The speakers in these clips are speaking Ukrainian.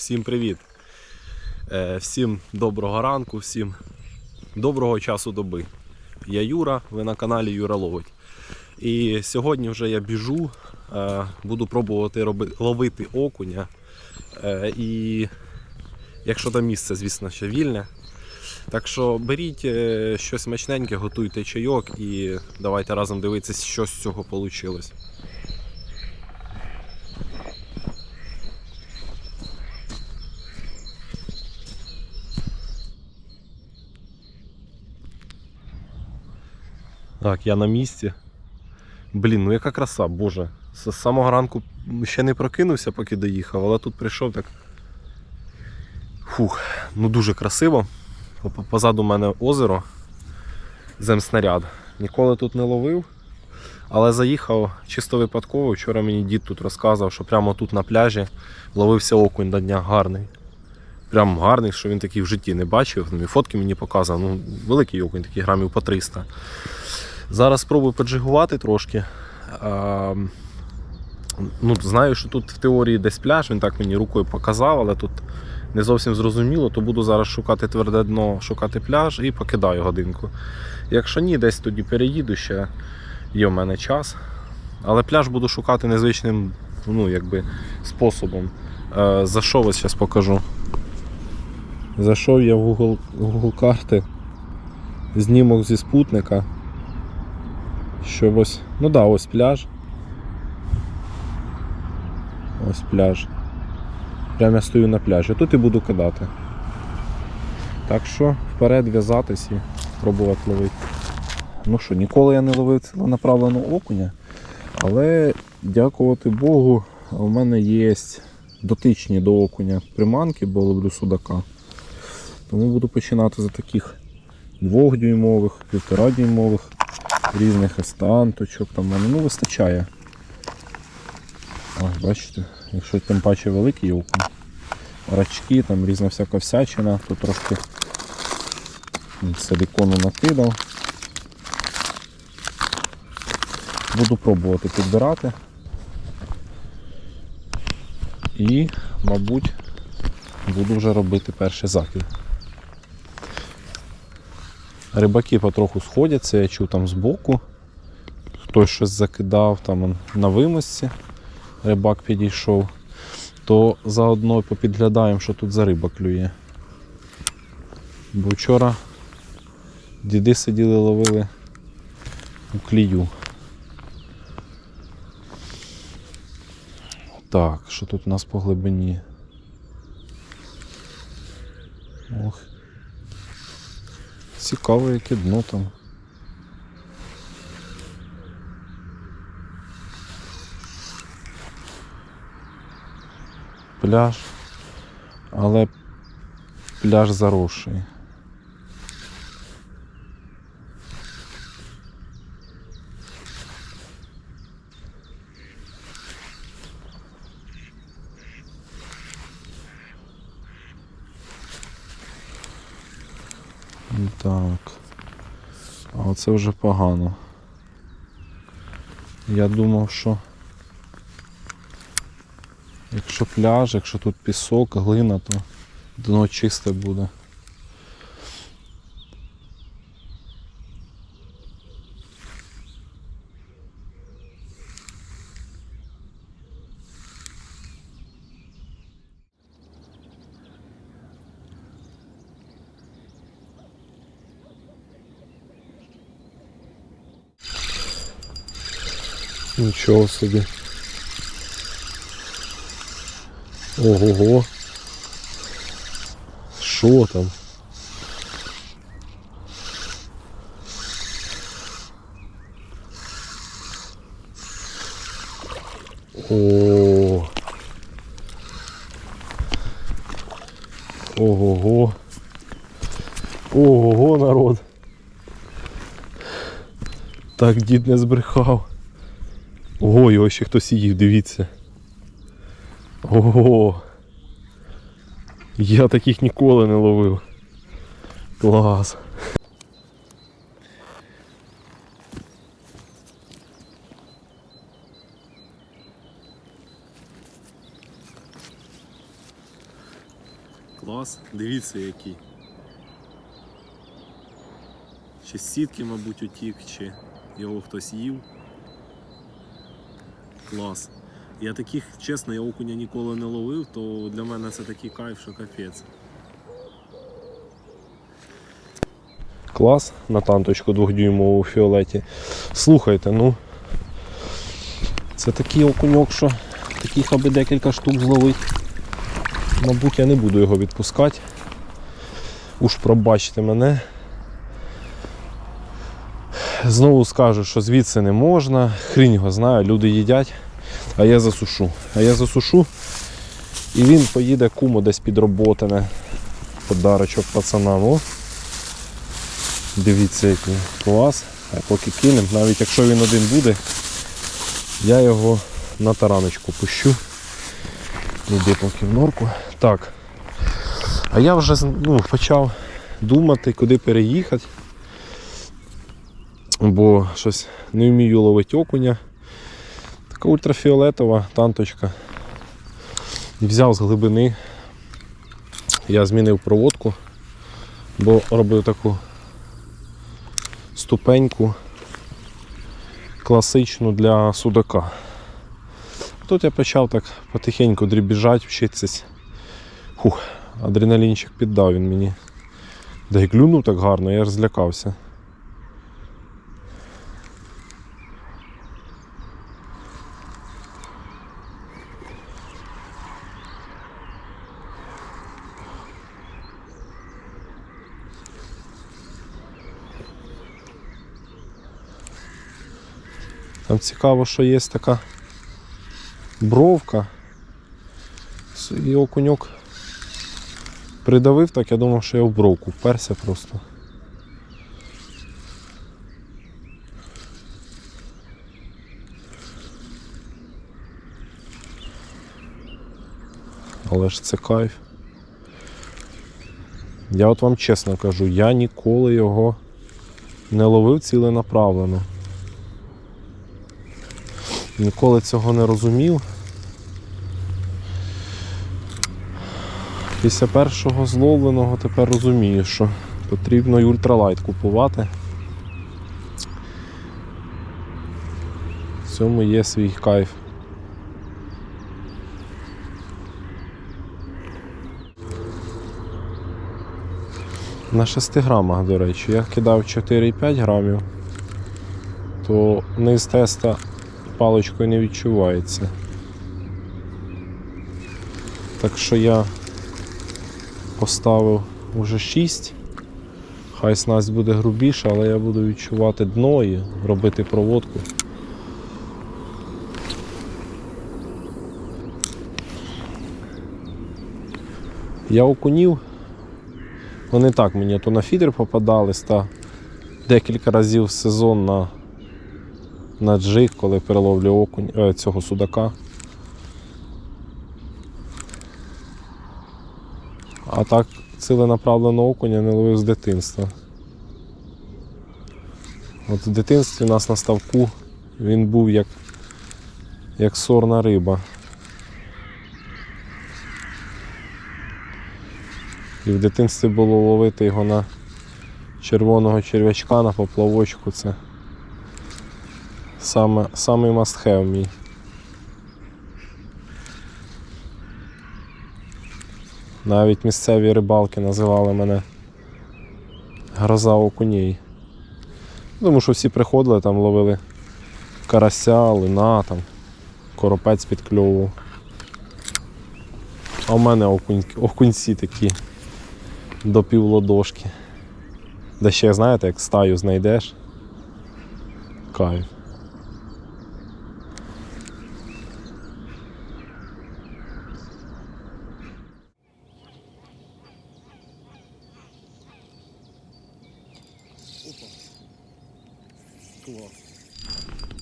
Всім привіт! Е, Всім доброго ранку, всім доброго часу доби. Я Юра, ви на каналі Юра Ловить. І сьогодні вже я біжу, е, буду пробувати ловити окуня. Е, І якщо там місце, звісно, ще вільне. Так що беріть щось смачненьке, готуйте чайок і давайте разом дивитися, що з цього вийшло. Так, я на місці. Блін, ну яка краса, боже. З самого ранку ще не прокинувся, поки доїхав, але тут прийшов так. Фух, ну дуже красиво. Позаду мене озеро, земснаряд. Ніколи тут не ловив, але заїхав чисто випадково. Вчора мені дід тут розказав, що прямо тут на пляжі ловився окунь на дня гарний. Прям гарний, що він такий в житті не бачив. Ну, фотки мені показав. Ну, великий окунь, такий грамів по 300. Зараз спробую поджигувати трошки. Ну, знаю, що тут в теорії десь пляж, він так мені рукою показав, але тут не зовсім зрозуміло, то буду зараз шукати тверде дно, шукати пляж і покидаю годинку. Якщо ні, десь тоді переїду ще, є в мене час. Але пляж буду шукати незвичним ну, якби, способом. Зайшов ось зараз покажу. Зайшов я в Google, Google карти, знімок зі спутника. Що ось, ну да, ось пляж. Ось пляж. Прямо я стою на пляжі. Тут і буду кидати. Так що вперед в'язатись і пробувати ловити. Ну що, ніколи я не ловив ціленаправленого окуня, але дякувати Богу, у мене є дотичні до окуня приманки, бо ловлю судака. Тому буду починати за таких двохдюймових, півторадюймових, різних естанточок. Там в мене ну, вистачає. Ось, бачите, якщо тим паче великий окунь, рачки, там різна всяка всячина, то трошки силікону накидав. Буду пробувати підбирати. І, мабуть, буду вже робити перший закид. Рибаки потроху сходяться, я чув там збоку. Хтось щось закидав там на вимосці. Рибак підійшов. То заодно попідглядаємо, що тут за риба клює. Бо вчора діди сиділи, ловили у клію. Так, що тут у нас по глибині? Цікаво, яке дно там. Пляж, але пляж заросший. Так. А оце вже погано. Я думав, що якщо пляж, якщо тут пісок, глина, то дно чисте буде. Нічого собі. Ого-го. Що там? О. Ого-го. Ого-го, народ. Так дід не збрехав. Ого, його ще хтось їв, дивіться. Ого. Я таких ніколи не ловив. Клас. Клас, дивіться який. Чи сітки, мабуть, утік, чи його хтось їв. Клас. Я таких, чесно, я окуня ніколи не ловив, то для мене це такий кайф, що капець. Клас на танточку двохдюймову у фіолеті. Слухайте, ну. Це такий окуньок, що таких аби декілька штук зловить. Мабуть, я не буду його відпускати. Уж пробачте мене. Знову скажу, що звідси не можна, хрінь його знає, люди їдять, а я засушу. А я засушу і він поїде куму десь підроботане. Подарочок пацанам. О. Дивіться, який клас. А поки кинем, навіть якщо він один буде, я його на тараночку пущу. Іди поки в норку. Так. А я вже ну, почав думати, куди переїхати. Бо щось не вмію ловити окуня. Така ультрафіолетова танточка. І взяв з глибини. Я змінив проводку, бо робив таку ступеньку класичну для судака. Тут я почав так потихеньку дрібіжати, вчитися. Фух, адреналінчик піддав він мені. Да й клюнув так гарно, я ж цікаво, що є така бровка. І окуньок придавив, так я думав, що я в бровку вперся просто. Але ж це кайф. Я от вам чесно кажу, я ніколи його не ловив ціленаправлено. Ніколи цього не розумів. Після першого зловленого тепер розумію, що потрібно і ультралайт купувати. В цьому є свій кайф. На 6 грамах, до речі, я кидав 4,5 грамів, то низ теста паличкою не відчувається. Так що я поставив уже 6. Хай снасть буде грубіша, але я буду відчувати дно і робити проводку. Я окунів. Вони так мені то на фідер попадались, та декілька разів в сезон на на джиг, коли переловлю окунь, е, цього судака. А так ціленаправлено окуня не ловив з дитинства. От в дитинстві у нас на ставку він був як, як сорна риба. І в дитинстві було ловити його на червоного черв'ячка на поплавочку. Це саме, самий must have мій. Навіть місцеві рибалки називали мене гроза окуней. Тому що всі приходили, там ловили карася, лина, там, коропець підкльовував. А в мене окунь, окунці такі до півлодошки. Де ще, знаєте, як стаю знайдеш. Кайф.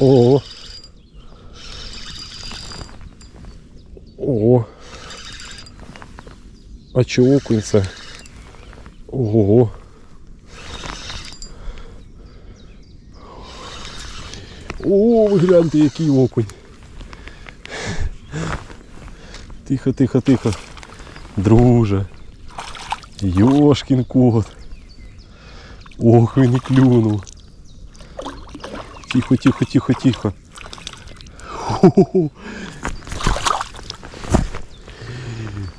Ого. Ого. А чи окунь це? Ого. О, ви гляньте, який окунь. Тихо, тихо, тихо. Друже. Йошкін кот. Ох, він і клюнув. Тихо, тихо, тихо, тихо. Хо-хо-хо.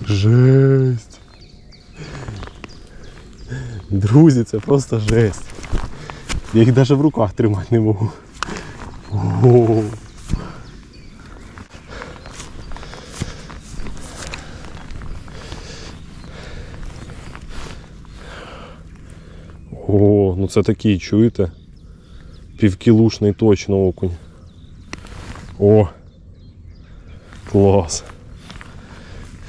Жесть. Друзі, це просто жесть. Я їх навіть в руках тримати не можу. О. О, ну це такий, чуєте? Півкілушний точно окунь. О! Клас.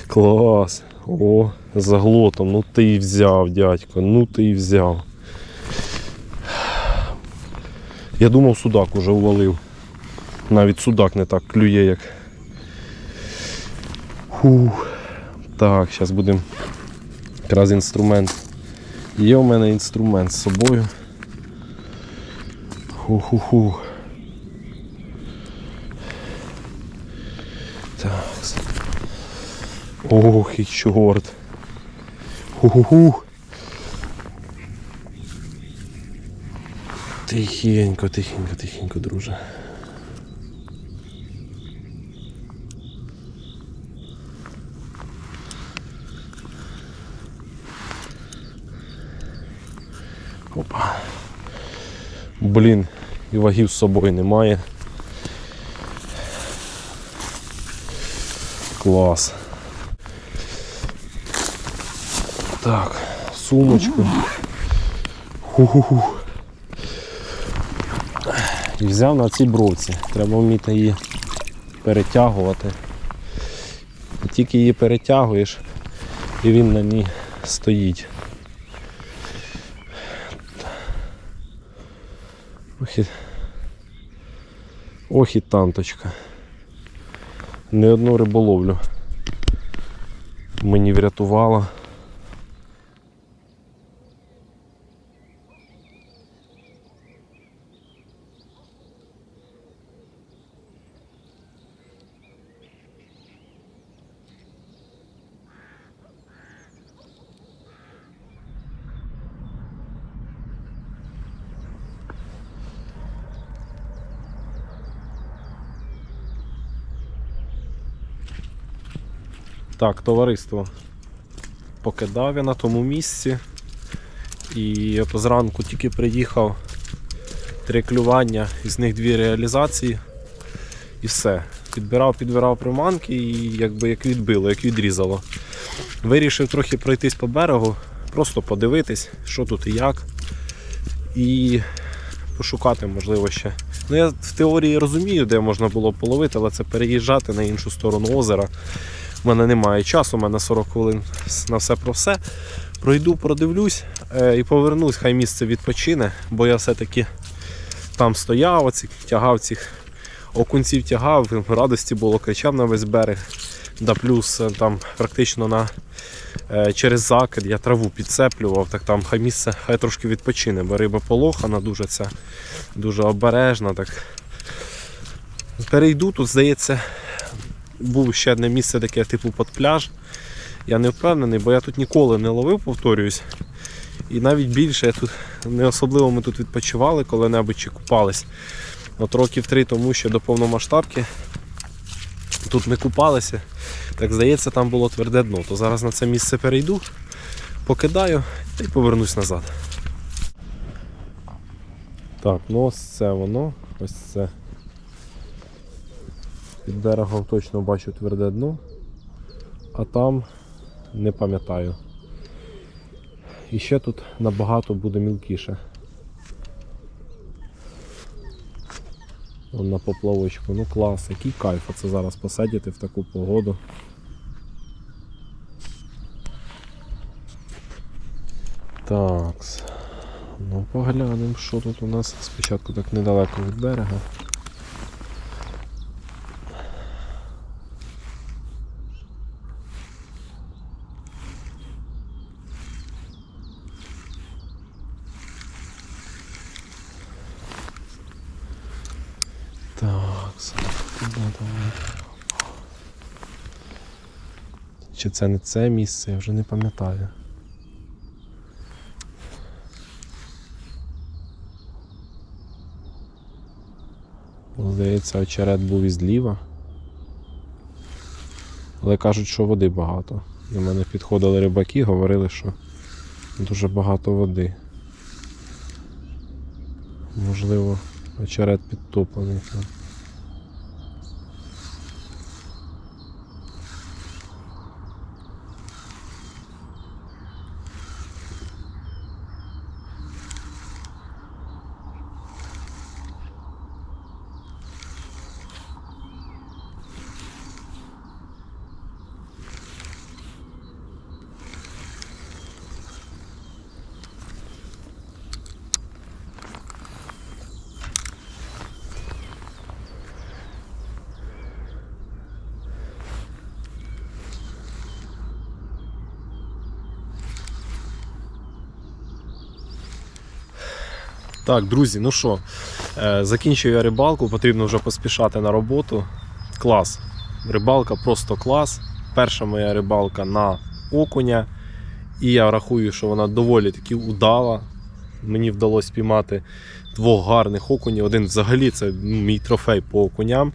Клас. О, за глотом. Ну ти і взяв, дядько, ну ти і взяв. Я думав, судак уже увалив. Навіть судак не так клює, як. Фух. Так, зараз будемо якраз інструмент. Є у мене інструмент з собою. Ху-ху-ху. Так. Ох, і чорт. Ху-ху-ху. Тихенько, тихенько, тихенько, друже. Опа. Блін, і вагів з собою немає. Клас. Так, сумочку. Ху-ху-ху. І взяв на цій бровці. Треба вміти її перетягувати. Тільки її перетягуєш і він на ній стоїть. Ох і, танточка. Не одну риболовлю мені врятувала. Так, товариство. Покидав я на тому місці. І зранку тільки приїхав три клювання, із них дві реалізації. І все. Підбирав, підбирав приманки і якби як відбило, як відрізало. Вирішив трохи пройтись по берегу, просто подивитись, що тут і як. І пошукати, можливо, ще. Ну, я в теорії розумію, де можна було половити, але це переїжджати на іншу сторону озера. У мене немає часу, у мене 40 хвилин на все про все. Пройду, продивлюсь е, і повернусь, хай місце відпочине, бо я все-таки там стояв, оці, тягав цих окунців тягав, радості було, кричав на весь берег. Да плюс е, там практично на, е, через закид я траву підцеплював, так там хай місце хай трошки відпочине, бо риба полохана, дуже ця, дуже обережна. Так. Перейду, тут здається, був ще одне місце таке, типу під пляж. Я не впевнений, бо я тут ніколи не ловив, повторююсь. І навіть більше я тут не особливо ми тут відпочивали коли-небудь чи купались. От років три тому ще до повномасштабки тут ми купалися. Так здається, там було тверде дно. То зараз на це місце перейду, покидаю і повернусь назад. Так, ну ось це воно, ось це. Під берегом точно бачу тверде дно, а там не пам'ятаю. І ще тут набагато буде мілкіше. Вон на поплавочку. Ну клас, який кайф оце зараз посидіти в таку погоду. Так. Ну поглянемо, що тут у нас спочатку так недалеко від берега. чи це не це місце, я вже не пам'ятаю. Здається, очерет був із ліва. Але кажуть, що води багато. До мене підходили рибаки, говорили, що дуже багато води. Можливо, очерет підтоплений. Так, друзі, ну що, е, закінчую я рибалку, потрібно вже поспішати на роботу. Клас. Рибалка просто клас. Перша моя рибалка на окуня. І я рахую, що вона доволі таки удала. Мені вдалося спіймати двох гарних окунів. Один взагалі це ну, мій трофей по окуням.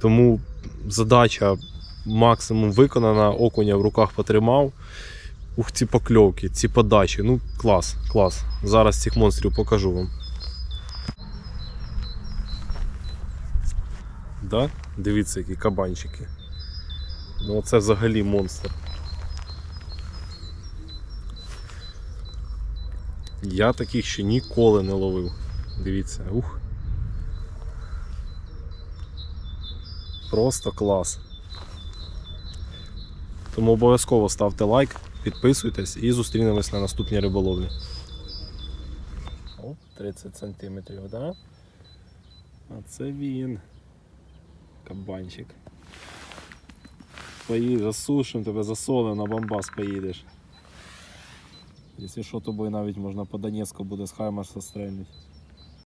Тому задача максимум виконана, окуня в руках потримав. Ух, ці покльовки, ці подачі. Ну, клас, клас. Зараз цих монстрів покажу вам. Да? Дивіться, які кабанчики. Ну, це взагалі монстр. Я таких ще ніколи не ловив. Дивіться, ух. Просто клас. Тому обов'язково ставте лайк, підписуйтесь і зустрінемось на наступній риболовлі. 30 сантиметрів, да? А це він. Кабанчик. Поїдеш, засушим тебе, засолим, на бомбас поїдеш. Якщо що, тобою навіть можна по Донецьку буде з Хаймарса стрельнути.